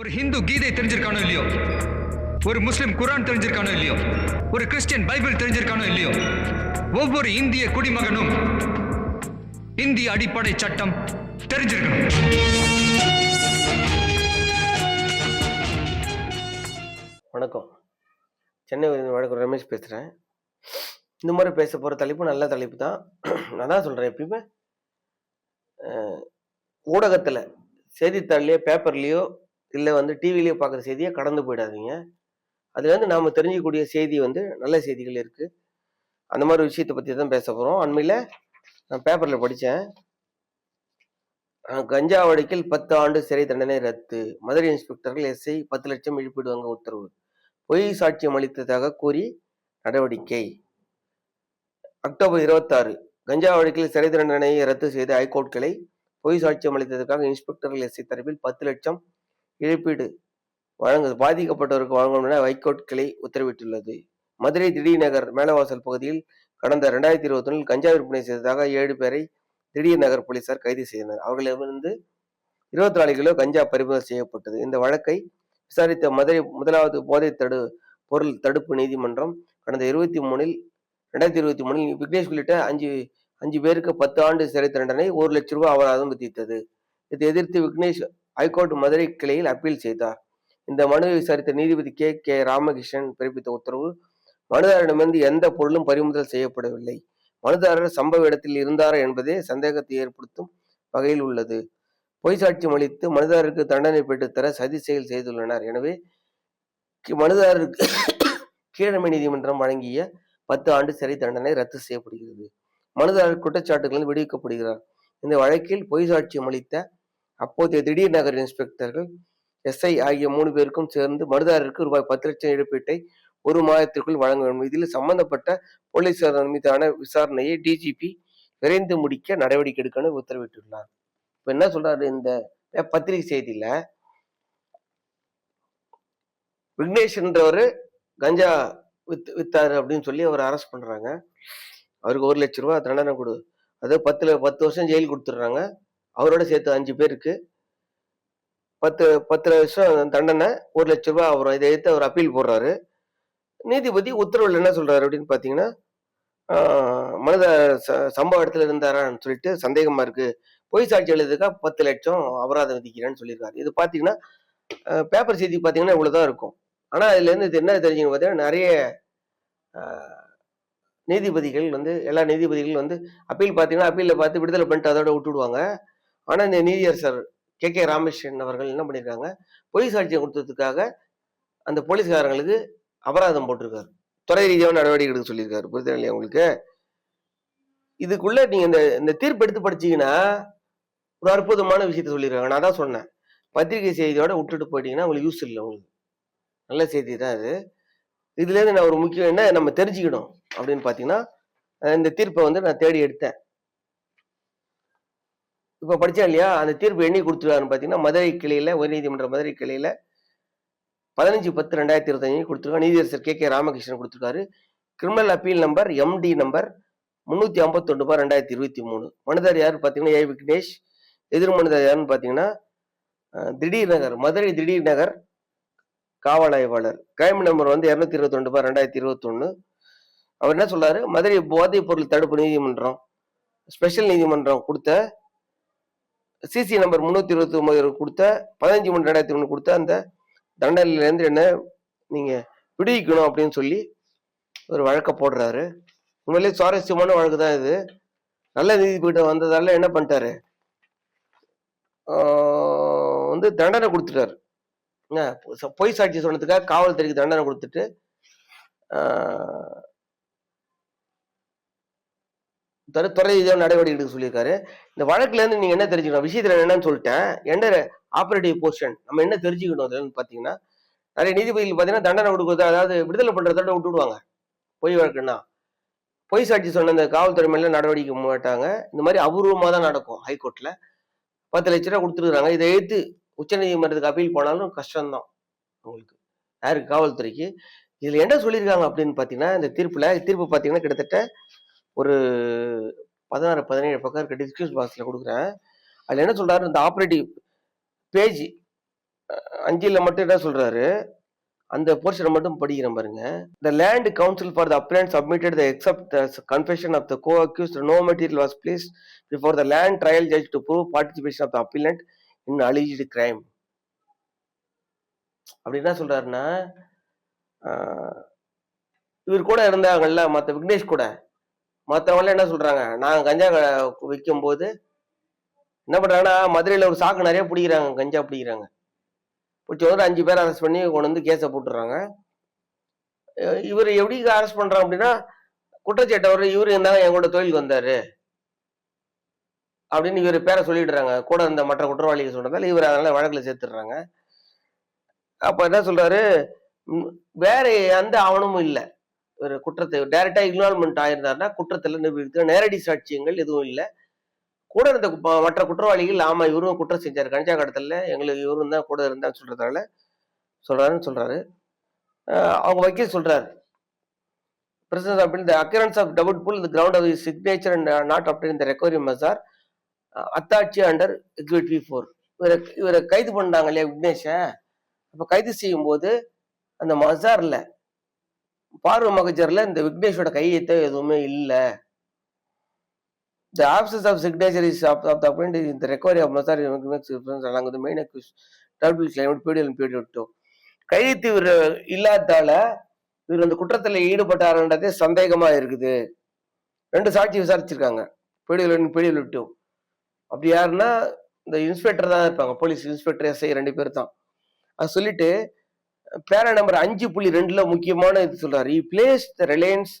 ஒரு ஹிந்து கீதை தெரிஞ்சிருக்கானோ இல்லையோ? ஒரு முஸ்லிம் குரான் தெரிஞ்சிருக்கானோ இல்லையோ? ஒரு கிறிஸ்டியன் பைபிள் தெரிஞ்சிருக்கானோ இல்லையோ? ஒவ்வொரு இந்திய குடிமகனும் இந்திய அடிப்படை சட்டம் தெரிஞ்சிருக்கணும். வணக்கம். சென்னை வழக்கு ரமேஷ் பேசுகிறேன் இந்த மாதிரி பேச போகிற தலைப்பு நல்ல தலைப்பு தான். நான் தான் சொல்கிறேன் எப்பயுமே. ஊடகத்தில் செய்தித்தாள்லையோ பேப்பர்லேயோ இல்லை வந்து டிவிலேயே பார்க்குற செய்தியை கடந்து போயிடாதீங்க. அதுலேருந்து நாம் தெரிஞ்சிக்கக்கூடிய செய்தி வந்து நல்ல செய்திகள் இருக்குது அந்த மாதிரி விஷயத்தை பற்றி தான் பேச போகிறோம் அண்மையில் நான் பேப்பரில் படித்தேன் கஞ்சா வழக்கில் பத்து ஆண்டு சிறை தண்டனை ரத்து. மதுரை இன்ஸ்பெக்டர்கள் எஸ்ஐ பத்து லட்சம் இழப்பீடு வாங்க உத்தரவு. பொய் சாட்சியம் அளித்ததாக கூறி நடவடிக்கை. அக்டோபர் இருபத்தாறு. கஞ்சா வழக்கில் சிறை தண்டனையை ரத்து செய்த ஹைகோர்ட் கிளை பொய் சாட்சியம் அளித்ததற்காக இன்ஸ்பெக்டர்கள் எஸ்ஐ தரப்பில் பத்து லட்சம் இழப்பீடு வழங்க பாதிக்கப்பட்டவருக்கு வழங்கும் என ஹைகோர்ட் கிளை உத்தரவிட்டுள்ளது. மதுரை திடீர் நகர் மேலவாசல் பகுதியில் கடந்த ரெண்டாயிரத்தி இருபத்தி ஒன்றில் கஞ்சா விற்பனை செய்ததாக ஏழு பேரை திடீர் நகர் போலீசார் கைது செய்தனர். அவர்களிடமிருந்து இருபத்தி நாலு கிலோ கஞ்சா பறிமுதல் செய்யப்பட்டது. இந்த வழக்கை விசாரித்த மதுரை முதலாவது போதை தடு பொருள் தடுப்பு நீதிமன்றம் கடந்த இருபத்தி மூணில் ரெண்டாயிரத்தி இருபத்தி மூணில் விக்னேஷ் உள்ளிட்ட அஞ்சு அஞ்சு பேருக்கு பத்து ஆண்டு சிறை தண்டனை ஒரு லட்ச ரூபாய் அபராதம் விதித்தது. இதை எதிர்த்து விக்னேஷ் ஹைகோர்ட் மதுரை கிளையில் அப்பீல் செய்தார். இந்த மனுவை விசாரித்த நீதிபதி கே. கே. ராமகிருஷ்ணன் பிறப்பித்த உத்தரவு மனுதாரரிடமிருந்து எந்த பொருளும் பறிமுதல் செய்யப்படவில்லை. மனுதாரர் சம்பவ இடத்தில் இருந்தாரா என்பதே சந்தேகத்தை ஏற்படுத்தும் வகையில் உள்ளது. பொய் சாட்சியம் அளித்து மனுதாரருக்கு தண்டனை பெற்றுத்தர சதி செயல் செய்துள்ளனர். எனவே கி- மனுதாரருக்கு கீழமை நீதிமன்றம் வழங்கிய பத்து ஆண்டு சிறை தண்டனை ரத்து செய்யப்படுகிறது. மனுதாரர் குற்றச்சாட்டுகளில் விடுவிக்கப்படுகிறார். இந்த வழக்கில் பொய் சாட்சியம் அளித்த அப்போதைய திடீர் நகர் இன்ஸ்பெக்டர்கள் எஸ்ஐ ஆகிய மூணு பேருக்கும் சேர்ந்து மனுதாரருக்கு ரூபாய் பத்து லட்சம் இழப்பீட்டை ஒரு மாதத்திற்குள் வழங்க வேண்டும். இதில் சம்பந்தப்பட்ட போலீசார் மீதான விசாரணையை டிஜிபி விரைந்து முடிக்க நடவடிக்கை எடுக்கணும் உத்தரவிட்டுள்ளார். இப்ப என்ன சொல்றாரு இந்த பத்திரிகை செய்தியில? விக்னேஷ்ன்றவர் கஞ்சா வித் வித்தாரு அப்படின்னு சொல்லி அவர் அரெஸ்ட் பண்றாங்க. அவருக்கு ஒரு லட்ச ரூபா தண்டனை கொடு. அது பத்துல பத்து வருஷம் ஜெயில் கொடுத்துட்றாங்க. அவரோட சேர்த்து அஞ்சு பேருக்கு. பத்து பத்து வருஷம் தண்டனை ஒரு லட்ச ரூபாய் அவர் இதை எடுத்து அவர் அப்பீல் போடுறாரு. நீதிபதி உத்தரவில் என்ன சொல்றாரு அப்படின்னு பார்த்தீங்கன்னா மனித ச- சம்பவ இடத்துல இருந்தாரான்னு சொல்லிட்டு சந்தேகமா இருக்கு. பொய் சாட்சி எழுதுக்கா பத்து லட்சம் அபராதம் விதிக்கிறேன்னு சொல்லியிருக்காரு. இது பார்த்தீங்கன்னா பேப்பர் செய்தி பார்த்தீங்கன்னா இவ்வளோதான் இருக்கும். ஆனால் அதுலேருந்து இது என்ன தெரிஞ்சுங்க பார்த்தீங்கன்னா நிறைய நீதிபதிகள் வந்து எல்லா நீதிபதிகளும் வந்து அப்பீல் பார்த்தீங்கன்னா அப்பீலில் பார்த்து விடுதலை பண்ணிட்டு அதோட விட்டுடுவாங்க. ஆனால் இந்த நீதியரசர் கே. கே. ராமகிருஷ்ணன் அவர்கள் என்ன பண்ணியிருக்காங்க பொய் சாட்சியம் கொடுத்ததுக்காக அந்த போலீஸ்காரங்களுக்கு அபராதம் போட்டிருக்காரு. துறை ரீதியான நடவடிக்கை எடுக்க சொல்லியிருக்காரு. புரிதல் இல்லையா உங்களுக்கு? இதுக்குள்ள நீங்க இந்த இந்த தீர்ப்பு எடுத்து படிச்சீங்கன்னா ஒரு அற்புதமான விஷயத்த சொல்லியிருக்காங்க. நான் தான் சொன்னேன். பத்திரிகை செய்தியோட விட்டுட்டு போயிட்டீங்கன்னா உங்களுக்கு யூஸ் இல்லை உங்களுக்கு. நல்ல செய்தி தான் அது இதுலேருந்து நான் ஒரு முக்கியம் என்ன? நம்ம தெரிஞ்சுக்கணும் அப்படின்னு பார்த்தீங்கன்னா இந்த தீர்ப்பை வந்து நான் தேடி எடுத்தேன். இப்போ படித்தா இல்லையா? அந்த தீர்ப்பு எண்ணி கொடுத்துருக்காருன்னு பார்த்தீங்கன்னா மதுரை கிளையில் உயர்நீதிமன்ற மதுரை கிளையில் பதினஞ்சு பத்து ரெண்டாயிரத்தி இருபத்தஞ்சு கொடுத்துருக்காங்க. நீதியரசர் கே. கே. ராமகிருஷ்ணன் கொடுத்துருக்காரு. Criminal appeal number MD number முந்நூற்றி ஐம்பத்தொன்று பார் ரெண்டாயிரத்தி இருபத்தி மூணு. மனுதார் யார் பார்த்தீங்கன்னா ஏ. விக்னேஷ். எதிர் மனுதார் யாருன்னு பார்த்தீங்கன்னா திடீர் நகர் மதுரை திடீர் நகர் காவல் ஆய்வாளர் கிரைம் நம்பர் வந்து இரநூத்தி இருபத்தொன்று பார் ரெண்டாயிரத்தி இருபத்தொன்று அவர் என்ன சொல்றாரு? மதுரை போதைப் பொருள் தடுப்பு நீதிமன்றம் ஸ்பெஷல் நீதிமன்றம் கொடுத்த சிசி நம்பர் முந்நூற்றி இருபத்தி ஒன்பது கொடுத்த பதினஞ்சு மூணு ரெண்டாயிரத்தி ஒன்று கொடுத்த அந்த தண்டனையிலேருந்து என்ன நீங்கள் விடுவிக்கணும் அப்படின்னு சொல்லி ஒரு வழக்கை போடுறாரு. உண்மையிலேயே சுவாரஸ்யமான வழக்கு தான் இது. நல்ல நீதிபீடம் வந்ததால என்ன பண்ணிட்டாரு? வந்து தண்டனை கொடுத்துட்டாரு. என்ன, பொய் சாட்சி சொன்னதுக்காக காவல்துறைக்கு தண்டனை கொடுத்துட்டு துறை துறை ரீதியான நடவடிக்கை எடுக்க சொல்லியிருக்காரு. இந்த வழக்குல இருந்து நீங்க என்ன தெரிஞ்சுக்கணும்? விஷயத்துல என்னன்னு சொல்லிட்டேன். என்ன ஆபரேட்டிவ் போர்ஷன் நம்ம என்ன தெரிஞ்சுக்கணும் அதுலன்னு பாத்தீங்கன்னா நிறைய நீதிபதிகள் பாத்தீங்கன்னா தண்டனை கொடுக்குறது அதாவது விடுதலை பண்ணுறதோட விட்டுடுவாங்க பொய் வழக்குன்னா. பொய் சாட்சி சொன்ன இந்த காவல்துறை மேல நடவடிக்கை மாட்டாங்க. இந்த மாதிரி அபூர்வமா தான் நடக்கும் ஹைகோர்ட்ல பத்து லட்ச ரூபா கொடுத்துருக்காங்க இதை எடுத்து உச்சநீதிமன்றத்துக்கு அப்பீல் போனாலும் கஷ்டம்தான் உங்களுக்கு யாருக்கு? காவல்துறைக்கு. இதுல என்ன சொல்லியிருக்காங்க அப்படின்னு பாத்தீங்கன்னா இந்த தீர்ப்புல தீர்ப்பு பாத்தீங்கன்னா கிட்டத்தட்ட ஒரு பதினாறு பதினேழு பக்கம் இருக்க டிஸ்கிரிப்ஷன் பாக்ஸில் கொடுக்குறேன். அதில் என்ன சொல்கிறாரு இந்த ஆப்ரேட்டிவ் பேஜ் அஞ்சில் மட்டும் என்ன சொல்கிறாரு அந்த போர்ஷனை மட்டும் படிக்கிறேன் பாருங்க. The learned counsel for the appellant submitted the except confession of the co accused no material was placed before the learned trial judge to prove participation of the appellant in alleged crime அப்படி என்ன சொல்றாருன்னா இவர் கூட இருந்தாங்கல்ல மற்ற விக்னேஷ் கூட. மற்றவங்களாம் என்ன சொல்றாங்க? நாங்கள் கஞ்சா விற்கும் போது என்ன பண்ணுறாங்கன்னா மதுரையில் ஒரு சாக்கு நிறைய பிடிக்கிறாங்க கஞ்சா பிடிக்கிறாங்க. பிடிச்ச ஒரு அஞ்சு பேர் அரெஸ்ட் பண்ணி கொண்டு வந்து கேஸை போட்டுடுறாங்க. இவர் எப்படி அரெஸ்ட் பண்ணுறாங்க அப்படின்னா குற்றச்சாட்டவர் இவரு இருந்தாங்க எங்களோட தொழிலுக்கு வந்தார். அப்படின்னு இவர் பேரை சொல்லிடுறாங்க. கூட இந்த மற்ற குற்றவாளிகள் சொல்கிறதால இவர் அதனால் வழக்கில் சேர்த்துடுறாங்க. அப்போ என்ன சொல்கிறாரு வேற எந்த ஆவணமும் இல்லை. ஒரு குற்றத்தை டைரக்டா இன்வால்மெண்ட் ஆயிருந்தாருன்னா குற்றத்துல நிரூபிக்க நேரடி சாட்சியங்கள் எதுவும் இல்லை. கூட இருந்த மற்ற குற்றவாளிகள் ஆமா இவரும் குற்றம் செஞ்சார். கஞ்சா கடத்தல எங்களுக்கு இவரும் தான் கூட இருந்தான்னு சொல்றதால சொல்றாருன்னு சொல்றாரு. அவங்க வக்கீல் சொல்றாரு. Presence of the occurrence of double full the ground of signature and not obtained இந்த ரெக்கவரி மசார் அத்தாட்சி அண்டர் எக்ஸிக்யூட்டிவ் ஃபோர் இவரை இவரை கைது பண்ணாங்க இல்லையா விக்னேஷை? அப்போ கைது செய்யும்போது அந்த மசாரில் பார்வ மகஜர்ல இந்த விக்னேஷோட கையெழுத்து எதுவுமே இல்லை. The absence of signature is of of the appellant இந்த ரெக்கவரி ஆஃப் மசார் நாங்கள் makes difference along with the பீடியல் accused. கையெழுத்து இவர் இல்லாதால இவர் அந்த குற்றத்தில் ஈடுபட்டாருன்றதே சந்தேகமா இருக்குது. ரெண்டு சாட்சி விசாரிச்சிருக்காங்க. பீடியல் ஒன் பீடியல் டூ அப்படி யாருன்னா இந்த இன்ஸ்பெக்டர் தான் இருப்பாங்க. போலீஸ் இன்ஸ்பெக்டர் எஸ்ஐ ரெண்டு பேர் தான். அது சொல்லிட்டு பேரா நம்பர் அஞ்சு புள்ளி ரெண்டுல முக்கியமான இது சொல்றாரு ரிப்ளேஸ் த ரிலையன்ஸ்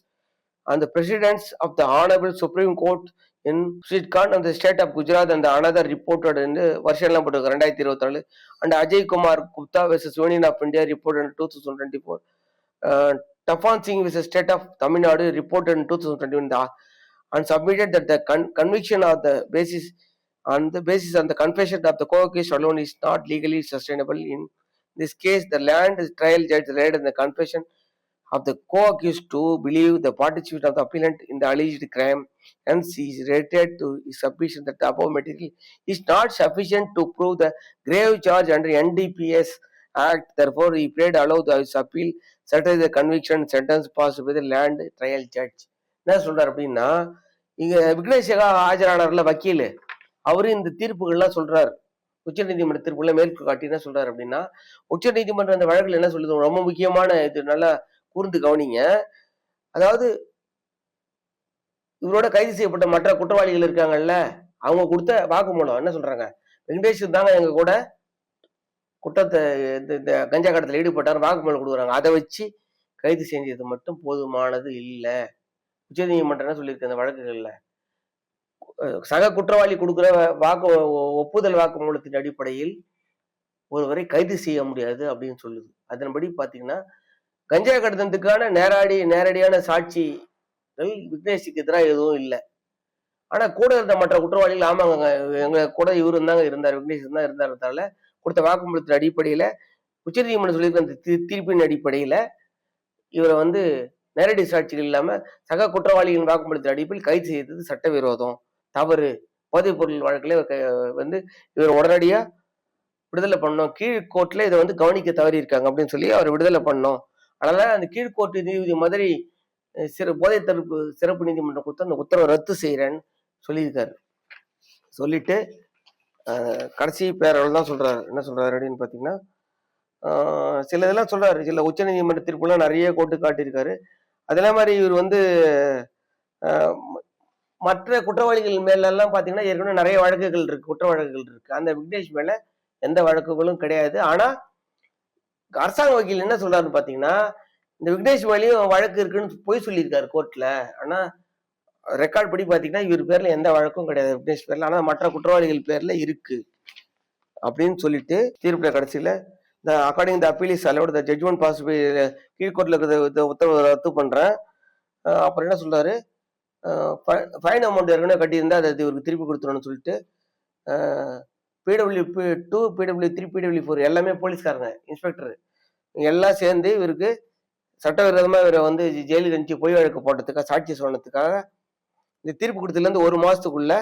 அந்த precedents of the honourable Supreme Court in Srikanth அந்த ஸ்டேட் ஆஃப் குஜராத் அந்த அனதர் ரிப்போர்ட்டட் வந்து வருஷம் எல்லாம் போட்டிருக்காங்க ரெண்டாயிரத்தி இருபத்தி நாலு and Ajay Kumar Gupta versus Union of India report two thousand twenty four Toofan Singh vs state of Tamil Nadu report in two thousand twenty one and submitted that the con conviction of the basis அந்த basis அந்த confession of the co accused alone is not legally sustainable in this case, the land trial judge read in the confession of the co-accused to believe the participation of the appellant in the alleged crime, hence he is rated to his submission that the above material is not sufficient to prove the grave charge under NDPS Act. Therefore, he prayed allow the his appeal, settle the conviction sentence passed by the land trial judge. என்ன சொல்றாரு அப்படின்னா இங்க விக்னேஷகா ஆஜரானார்ல வக்கீல் அவரு இந்த தீர்ப்புகள்லாம் சொல்றாரு உச்சநீதிமன்றத்திற்கு உள்ள மேற்கு காட்டி என்ன சொல்றாரு அப்படின்னா உச்சநீதிமன்றம் அந்த வழக்கில் என்ன சொல்லுது? ரொம்ப முக்கியமான இது நல்லா கூர்ந்து கவனிங்க. அதாவது இவரோட கைது செய்யப்பட்ட மற்ற குற்றவாளிகள் இருக்காங்கல்ல அவங்க கொடுத்த வாக்குமூலம் என்ன சொல்றாங்க? வெங்கடேஷ் தாங்க எங்க கூட குற்றத்தை இந்த இந்த கஞ்சா கடத்தில் ஈடுபட்டார் வாக்குமூலம் கொடுக்குறாங்க. அதை வச்சு கைது செஞ்சது மட்டும் போதுமானது இல்லை. உச்சநீதிமன்றம் என்ன சொல்லியிருக்கு அந்த வழக்குகள்ல? சக குற்றவாளி கொடுக்குற வாக்கு ஒப்புதல் வாக்குமூலத்தின் அடிப்படையில் ஒருவரை கைது செய்ய முடியாது அப்படின்னு சொல்லுது. அதன்படி பார்த்தீங்கன்னா கஞ்சா கடத்தனத்துக்கான நேராடி நேரடியான சாட்சிகள் விக்னேஷுக்கு எதிராக எதுவும் இல்லை. ஆனால் கூட இருந்த மற்ற குற்றவாளிகள் ஆமாங்க எங்க கூட இவர் இருந்தாங்க இருந்தார் விக்னேஷ் தான் இருந்தார்னால கொடுத்த வாக்குமூலத்தின் அடிப்படையில் உச்சநீதிமன்றம் சொல்லியிருக்க அந்த தீர்ப்பின் அடிப்படையில் இவரை வந்து நேரடி சாட்சிகள் இல்லாமல் சக குற்றவாளிகளின் வாக்குமூலத்தின் அடிப்படையில் கைது செய்தது சட்டவிரோதம். தவறு. போதைப் பொருள் வழக்கில் வந்து இவர் உடனடியாக விடுதலை பண்ணோம். கீழ்கோர்ட்டில் இதை வந்து கவனிக்க தவறி இருக்காங்க அப்படின்னு சொல்லி அவர் விடுதலை பண்ணோம். அதனால அந்த கீழ்கோர்ட்டு நீதிபதி மதுரை சிறு போதை தடுப்பு சிறப்பு நீதிமன்றம் கொடுத்து அந்த உத்தரவை ரத்து செய்கிறேன்னு சொல்லியிருக்காரு. சொல்லிட்டு கடைசி பேரவள் தான் சொல்கிறாரு என்ன சொல்கிறார் அப்படின்னு பார்த்தீங்கன்னா சில இதெல்லாம் சொல்கிறார் சில உச்ச நீதிமன்ற தீர்ப்புலாம் நிறைய கோட்டு காட்டியிருக்காரு. அதே மாதிரி இவர் வந்து மற்ற குற்றவாளிகள் மேலெல்லாம் பார்த்தீங்கன்னா ஏற்கனவே நிறைய வழக்குகள் இருக்கு குற்ற வழக்குகள் இருக்கு. அந்த விக்னேஷ் மேல எந்த வழக்குகளும் கிடையாது. ஆனா அரசாங்க வக்கீல் என்ன சொல்றாருன்னு பாத்தீங்கன்னா இந்த விக்னேஷ் மேலேயும் வழக்கு இருக்குன்னு போய் சொல்லியிருக்காரு கோர்ட்ல. ஆனா ரெக்கார்ட் படி பாத்தீங்கன்னா இவர் பேர்ல எந்த வழக்கும் கிடையாது விக்னேஷ் பேர்ல. ஆனா மற்ற குற்றவாளிகள் பேர்ல இருக்கு அப்படின்னு சொல்லிட்டு தீர்ப்புல கடைசியில இந்த according the appeal is the judgment possible கீழ்கோர்ட்ல இருக்கிற உத்தரவு ரத்து பண்றேன். அப்புறம் என்ன சொல்றாரு? ஃபைன் அமௌண்ட் ஏற்கனவே கட்டியிருந்தா அதை இவருக்கு திருப்பி கொடுத்துருன்னு சொல்லிட்டு PW two PW three PW four எல்லாமே போலீஸ்காரங்க இன்ஸ்பெக்டர் எல்லாம் சேர்ந்து இவருக்கு சட்டவிரோதமாக இவரை வந்து ஜெயிலுக்கு அனுப்பிச்சு பொய் வழக்கு போட்டதுக்காக சாட்சி சொன்னதுக்காக இந்த தீர்ப்பு கொடுத்ததுலேருந்து ஒரு மாதத்துக்குள்ள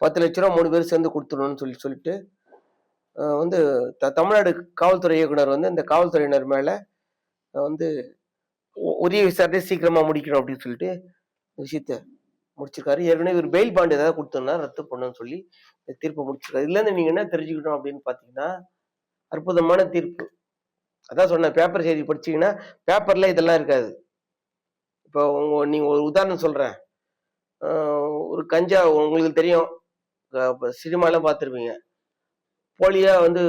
பத்து லட்ச ரூபா மூணு பேர் சேர்ந்து கொடுத்துடணும்னு சொல்லி சொல்லிட்டு வந்து த தமிழ்நாடு காவல்துறை இயக்குனர் வந்து இந்த காவல்துறையினர் மேலே வந்து உரிய விசாரணை சீக்கிரமாக முடிக்கணும் அப்படின்னு சொல்லிட்டு விஷயத்தை முடிச்சிருக்காரு. ஏற்கனவே இவர் பெயில் பாண்ட் ஏதாவது கொடுத்தோம்னா ரத்து பண்ணணும்னு சொல்லி தீர்ப்பு தீர்ப்பை முடிச்சிருக்காரு. இதுல இருந்து நீங்க என்ன தெரிஞ்சுக்கிட்டோம் அப்படின்னு பாத்தீங்கன்னா அற்புதமான தீர்ப்பு. அதான் சொன்னேன் பேப்பர் செய்தி படிச்சீங்கன்னா பேப்பர்ல இதெல்லாம் இருக்காது. இப்போ உங்க நீங்க ஒரு உதாரணம் சொல்றேன். ஒரு கஞ்சா உங்களுக்கு தெரியும். சினிமாலாம் பார்த்துருப்பீங்க. போலியா வந்து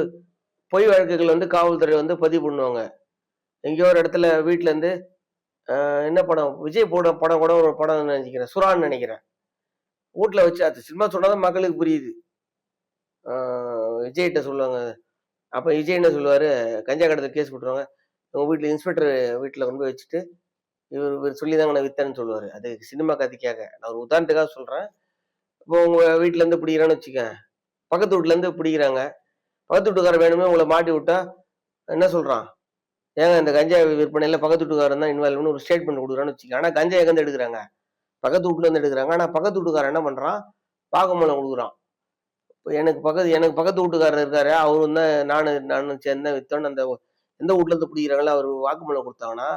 பொய் வழக்குகள் வந்து காவல்துறை வந்து பதிவு பண்ணுவாங்க. எங்கேயோ ஒரு இடத்துல வீட்ல இருந்து என்ன படம்? விஜய் போட படம் கூட ஒரு படம் நினைக்கிறேன். சுறான்னு நினைக்கிறேன். வீட்ல வச்சு அது சினிமா சொன்னாதான் மக்களுக்கு புரியுது. விஜய்கிட்ட சொல்லுவாங்க. அப்போ விஜய் என்ன சொல்லுவார்? கஞ்சா கடத்தில் கேஸ் போட்டுருவாங்க உங்கள் வீட்டில் இன்ஸ்பெக்டர் வீட்டில் கொண்டு போய் வச்சுட்டு இவர் இவர் சொல்லி தாங்க நான் வித்தேன்னு சொல்லுவார். அது சினிமா கதைக்காக நான் ஒரு உதாரணத்துக்காக சொல்கிறேன் இப்போ உங்கள் வீட்டிலேருந்து பிடிக்கிறான்னு வச்சுக்க பக்கத்து வீட்டிலேருந்து பிடிக்கிறாங்க. பக்கத்து வீட்டுக்காரர் வேணுமே உங்களை மாட்டி விட்டா என்ன சொல்கிறான் ஏங்க இந்த கஞ்சா விற்பனையில பக்கத்து வீட்டுக்காரன் தான் இன்வால்வ்னு ஒரு ஸ்டேட்மெண்ட் கொடுக்குறான்னு வச்சுக்கோங்க. ஆனா கஞ்சா எங்க எடுக்கிறாங்க? பக்கத்து வீட்டுல இருந்து எடுக்கிறாங்க. ஆனா பக்கத்து வீட்டுக்காரன் என்ன பண்றான்? பாகமலம் கொடுக்குறான். இப்போ எனக்கு பக்கத்து எனக்கு பக்கத்து வீட்டுக்காரர் இருக்காரு. அவரும் தான் நானு நானும் சேர்ந்த வித்தோன்னு அந்த எந்த வீட்ல குடிக்கிறாங்களோ பிடிக்கிறாங்களோ அவர் வாக்குமூலம் கொடுத்தாங்கன்னா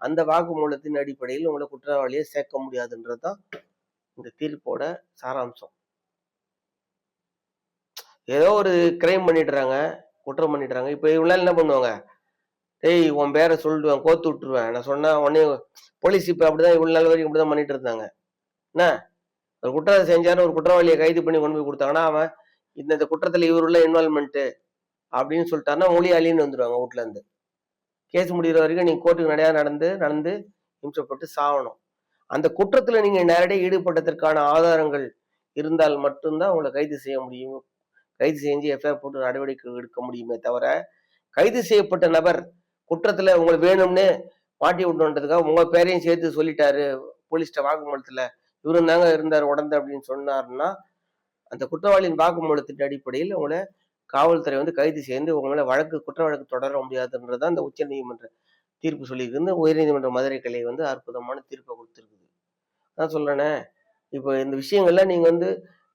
அந்த வாக்குமூலத்தின் அடிப்படையில் உங்களை குற்றவாளியை சேர்க்க முடியாதுன்றது தான் இந்த தீர்ப்போட சாராம்சம். ஏதோ ஒரு கிரைம் பண்ணிடுறாங்க குற்றம் பண்ணிடுறாங்க. இப்போ இவங்களால என்ன பண்ணுவாங்க? டேய் உன் பேரை சொல்லிடுவேன் கோத்து விட்டுருவேன். நான் சொன்னா உடனே போலீஸ் இப்போ அப்படிதான் இவ்வளோ நாள் வரைக்கும் அப்படிதான் பண்ணிட்டு இருந்தாங்க. என்ன? ஒரு குற்றம் செஞ்சாரு ஒரு குற்றவாளியை கைது பண்ணி கொண்டு போய் கொடுத்தாங்கன்னா அவன் இந்த இந்த குற்றத்துல இவர் உள்ள அப்படின்னு சொல்லிட்டாருன்னா மொழியாளின்னு வந்துடுவாங்க வீட்ல இருந்து. கேஸ் முடிகிற வரைக்கும் நீங்கள் கோர்ட்டுக்கு நடையாக நடந்து நடந்து இம்சப்பட்டு சாகணும். அந்த குற்றத்தில் நீங்கள் நேரடியாக ஈடுபட்டதற்கான ஆதாரங்கள் இருந்தால் மட்டும்தான் உங்களை கைது செய்ய முடியும். கைது செஞ்சு எஃப்ஐஆர் போட்டு நடவடிக்கை எடுக்க முடியுமே தவிர கைது செய்யப்பட்ட நபர் குற்றத்துல உங்களுக்கு வேணும்னு மாட்டி விட்டோன்றதுக்காக உங்க பேரையும் சேர்த்து சொல்லிட்டாரு போலீஸ்கிட்ட வாக்குமூலத்துல. இவரும் தாங்க இருந்தார் உடந்த அப்படின்னு சொன்னாருன்னா அந்த குற்றவாளியின் வாக்குமூலத்தின் அடிப்படையில் உங்களை காவல்துறை வந்து கைது செய்து உங்க மேல வழக்கு குற்ற வழக்கு தொடர முடியாதுன்றதான் அந்த உச்ச நீதிமன்ற தீர்ப்பு சொல்லியிருந்து உயர்நீதிமன்ற மதுரை கிளை வந்து அற்புதமான தீர்ப்பை கொடுத்துருக்குது. நான் சொல்றேனே. இப்போ இந்த விஷயங்கள்லாம் நீங்க வந்து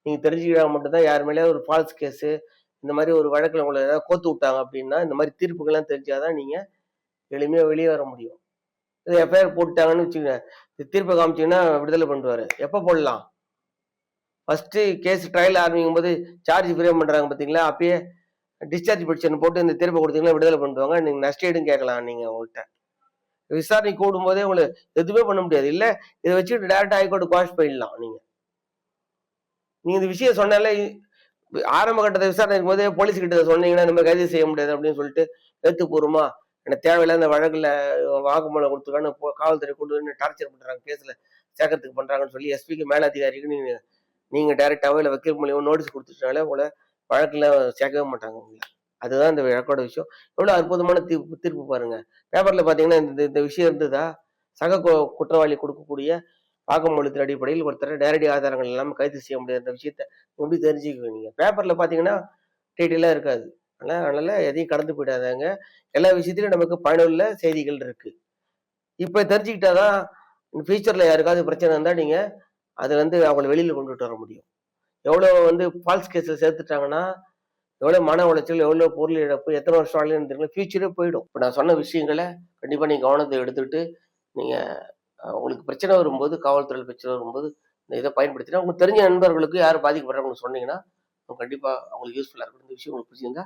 நீங்க தெரிஞ்சுக்கிட்டா மட்டும்தான் யார் மேலேயாவது ஒரு ஃபால்ஸ் கேஸு இந்த மாதிரி ஒரு வழக்கில் உங்களை ஏதாவது கோத்து விட்டாங்க அப்படின்னா இந்த மாதிரி தீர்ப்புகள்லாம் தெரிஞ்சாதான் நீங்கள் எளிமையா வெளியே வர முடியும். இது எஃப்ஐஆர் போட்டாங்கன்னு வச்சுக்கோங்க. தீர்ப்பை காமிச்சீங்கன்னா விடுதலை பண்ணுவாரு. எப்போ போடலாம்? ஃபர்ஸ்ட் கேஸ் ட்ரையல் ஆரம்பிக்கும் போது சார்ஜ் ஃப்ரேம் பண்றாங்க பாத்தீங்களா? அப்பயே டிஸ்சார்ஜ் பெட்டிஷன் போட்டு இந்த தீர்ப்பை கொடுத்தீங்கன்னா விடுதலை பண்ணுவாங்க. நீங்க நஷ்டஈடும் கேட்கலாம் நீங்க உங்கள்கிட்ட விசாரணை கூடும் போதே உங்களுக்கு எதுவுமே பண்ண முடியாது. இல்ல இதை வச்சுட்டு டேரக்ட் ஹைகோர்ட் குவாஷ் பண்ணிடலாம் நீங்க. நீங்க இந்த விஷயம் சொன்னாலே ஆரம்ப கட்டத்தை விசாரணை இருக்கும்போதே போலீஸ் கிட்ட சொன்னீங்கன்னா நம்ம கைது செய்ய முடியாது அப்படின்னு சொல்லிட்டு எழுத்துப்பூர்வமா எனக்கு தேவையில்ல இந்த வழக்குல வாக்குமூலம் கொடுத்துருக்கான்னு காவல்துறை கொண்டு வந்து டார்ச்சர் பண்றாங்க கேஸ்ல சேர்க்கறதுக்கு பண்றாங்கன்னு சொல்லி எஸ்பிக்கு மேலதிகாரிக்கு நீங்க நீங்க டைரக்டாவோ இல்லை வக்கீல் மூலியமோ நோட்டீஸ் கொடுத்துட்டனால உங்களை வழக்குல சேர்க்கவே மாட்டாங்க. உங்களை அதுதான் இந்த வழக்கோட விஷயம். எவ்வளவு அற்புதமான தீர்ப்பு தீர்ப்பு பாருங்க. பேப்பர்ல பாத்தீங்கன்னா இந்த இந்த விஷயம் இருந்ததா? சக குற்றவாளி கொடுக்கக்கூடிய வாக்குமூலத்தின் அடிப்படையில் ஒருத்தரை நேரடி ஆதாரங்கள் இல்லாமல் கைது செய்ய முடியாத விஷயத்த எப்படி தெரிஞ்சுக்குவீங்க? பேப்பரில் பேப்பர்ல பாத்தீங்கன்னா டீட்டெயிலாக இருக்காது. ஆனால் அதனால எதையும் கடந்து போயிடாதாங்க. எல்லா விஷயத்திலையும் நமக்கு பயனுள்ள செய்திகள் இருக்கு. இப்ப தெரிஞ்சுக்கிட்டாதான் ஃபியூச்சரில் யாருக்காவது பிரச்சனை இருந்தால் நீங்கள் அதுலேருந்து வந்து அவங்கள வெளியில் கொண்டுட்டு வர முடியும். எவ்வளோ வந்து ஃபால்ஸ் கேஸில் சேர்த்துட்டாங்கன்னா எவ்வளோ மன உளைச்சல் எவ்வளோ பொருள் இழப்பு எத்தனை வருஷம் ஆகலன்னு தெரியல ஃபியூச்சரே போயிடும். இப்போ நான் சொன்ன விஷயங்களை கண்டிப்பாக நீங்கள் கவனத்தை எடுத்துக்கிட்டு நீங்கள் உங்களுக்கு பிரச்சனை வரும்போது காவல்துறையில் பிரச்சனை வரும்போது இந்த இதை பயன்படுத்தினா உங்களுக்கு தெரிஞ்ச நண்பர்களுக்கு யார் பாதிக்கப்படுறாங்கன்னு சொன்னீங்கன்னா கண்டிப்பாக அவங்களுக்கு யூஸ்ஃபுல்லாக இருக்கும். இந்த விஷயம் உங்களுக்கு பிடிச்சிருந்தா